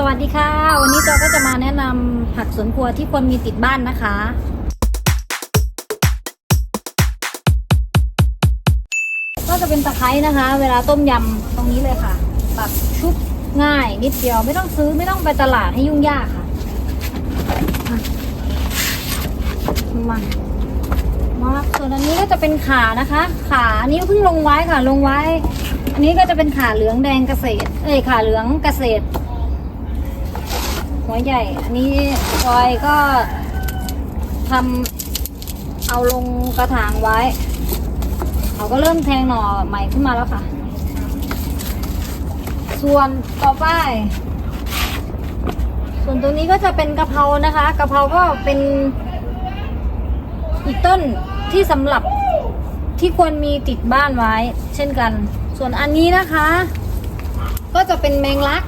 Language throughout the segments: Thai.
สวัสดีค่ะ วันนี้จอก็จะมาแนะนำผักสวนครัวที่ควรมีติดบ้านนะคะ ก็จะเป็นตะไคร้นะคะ เวลาต้มยำตรงนี้เลยค่ะตักชุบง่ายนิดเดียวไม่ต้องซื้อไม่ต้องไปตลาดให้ยุ่งยากค่ะมามาส่วนอันนี้ก็จะเป็นขานะคะ ขานนี้เพิ่งลงไว้ค่ะลงไว้ อันนี้ก็จะเป็นขาเหลืองแดงเกษตร เอ้ยขาเหลืองเกษตร หัวใหญ่ อันนี้จอยก็ทำเอาลงกระถางไว้ เขาก็เริ่มแทงหน่อใหม่ขึ้นมาแล้วค่ะ ส่วนต่อไป ส่วนตรงนี้ก็จะเป็นกะเพรานะคะกะเพราก็เป็นอีกต้นที่สำหรับที่ควรมีติดบ้านไว้ เช่นกัน ส่วนอันนี้นะคะ ก็จะเป็นแมงลัก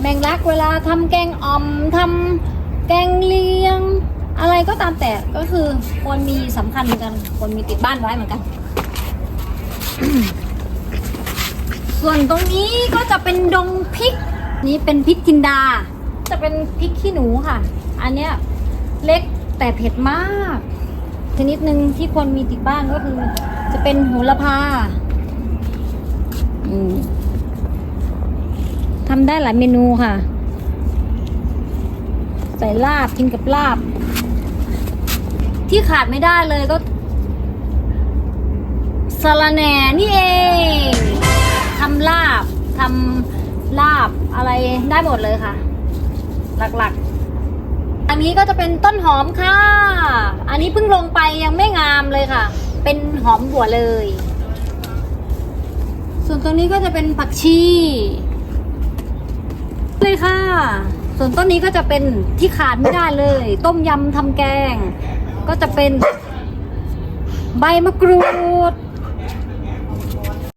แมงลักเวลาทำแกงอ่อมทำแกงเลียง อะไรก็ตามแต่ก็คือควรมีสำคัญเหมือนกันควรมีติดบ้านไว้เหมือนกัน ส่วนตรงนี้ก็จะเป็นดงพริก นี้เป็นพริกจินดา จะเป็นพริกขี้หนูค่ะ อันเนี้ยเล็กแต่เผ็ดมาก ชนิดหนึ่งที่ควรมีติดบ้านก็คือ จะเป็นโหระพาอืม ทำได้หลายเมนูค่ะ ใส่ลาบกินกับลาบ ที่ขาดไม่ได้เลยก็สะระแหน่นี่เองทำลาบทำลาบอะไรได้หมดเลยค่ะ หลักๆ อันนี้ก็จะเป็นต้นหอมค่ะ อันนี้เพิ่งลงไปยังไม่งามเลยค่ะ เป็นหอมบัวเลย ส่วนตรงนี้ก็จะเป็นผักชี เลยค่ะ ส่วนต้นนี้ก็จะเป็นที่ขาดไม่ได้เลย ต้มยำทำแกง ก็จะเป็นใบมะกรูด